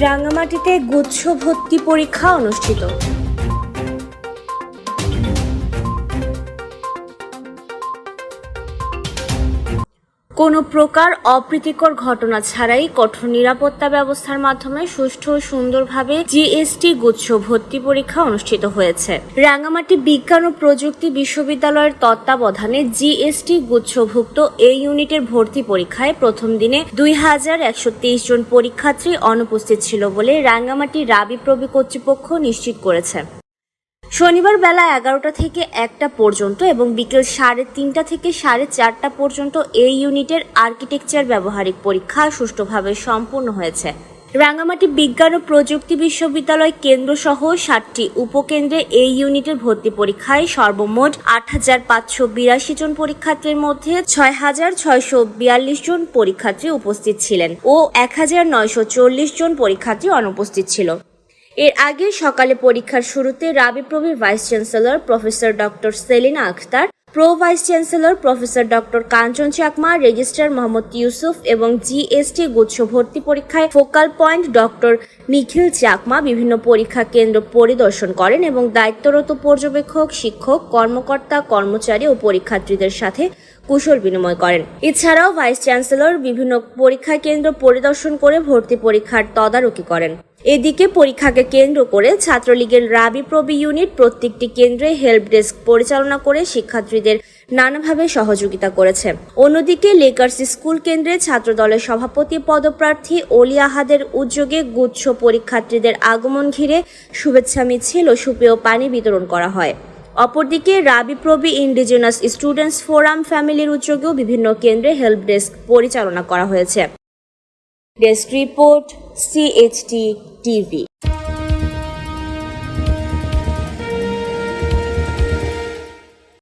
রাঙামাটিতে গুচ্ছ ভর্তি পরীক্ষা অনুষ্ঠিত। কোনো প্রকার অপ্রীতিকর ঘটনা ছাড়াই কঠোর নিরাপত্তা ব্যবস্থার মাধ্যমে সুষ্ঠু ও সুন্দরভাবে জিএসটি গুচ্ছ ভর্তি পরীক্ষা অনুষ্ঠিত হয়েছে। রাঙামাটি বিজ্ঞান ও প্রযুক্তি বিশ্ববিদ্যালয়ের তত্ত্বাবধানে জিএসটি গুচ্ছভুক্ত এই ইউনিটের ভর্তি পরীক্ষায় প্রথম দিনে দুই হাজার একশো তেইশ জন পরীক্ষার্থী অনুপস্থিত ছিল বলে রাঙ্গামাটি রাবি প্রবি কর্তৃপক্ষ নিশ্চিত করেছে। শনিবার বেলা এগারোটা থেকে একটা পর্যন্ত এবং বিকেল সাড়ে তিনটা থেকে সাড়ে চারটা পর্যন্ত এই ইউনিটের আর্কিটেকচার ব্যবহারিক পরীক্ষা সুষ্ঠুভাবে সম্পূর্ণ হয়েছে। রাঙ্গামাটি বিজ্ঞান ও প্রযুক্তি বিশ্ববিদ্যালয় কেন্দ্র সহ সাতটি উপকেন্দ্রে এই ইউনিটের ভর্তি পরীক্ষায় সর্বমোট আট হাজার পাঁচশো বিরাশি জন পরীক্ষার্থীর মধ্যে ছয় হাজার ছয়শো বিয়াল্লিশ জন পরীক্ষার্থী উপস্থিত ছিলেন ও এক হাজার নয়শো চল্লিশ জন পরীক্ষার্থী অনুপস্থিত ছিল। এর আগে সকালে পরীক্ষার শুরুতে রাবিপ্রবির vice chancellor professor doctor Selina Akhtar, pro vice chancellor professor doctor Kanchan Chakma, registrar Mohammad Yusuf এবং জিএসটি গুচ্ছ ভর্তি পরীক্ষায় focal point doctor Nikhil Chakma বিভিন্ন পরীক্ষা কেন্দ্র পরিদর্শন করেন এবং দায়িত্বরত পর্যবেক্ষক, শিক্ষক, কর্মকর্তা, কর্মচারী ও পরীক্ষার্থীদের সাথে কুশল বিনিময় করেন। এছাড়াও ভাইস চ্যান্সেলর বিভিন্ন পরীক্ষা কেন্দ্র পরিদর্শন করে ভর্তি পরীক্ষার তদারকি করেন। এদিকে পরীক্ষাকে কেন্দ্র করে ছাত্রলীগের রাবি প্রবি ইউনিট প্রত্যেকটি কেন্দ্রে হেল্প ডেস্ক পরিচালনা করে শিক্ষার্থীদের নানাভাবে সহযোগিতা করেছে। অন্যদিকে লেকার্স স্কুল কেন্দ্রে ছাত্রদলের সভাপতি পদপ্রার্থী অলি আহাদের উদ্যোগে গুচ্ছ পরীক্ষার্থীদের আগমন ঘিরে শুভেচ্ছা মিছিল ও সুপেয় পানি বিতরণ করা হয়। অপরদিকে রাবি প্রবি ইন্ডিজিনাস স্টুডেন্টস ফোরাম ফ্যামিলির উদ্যোগেও বিভিন্ন কেন্দ্রে হেল্প ডেস্ক পরিচালনা করা হয়েছে। Desk report CHT TV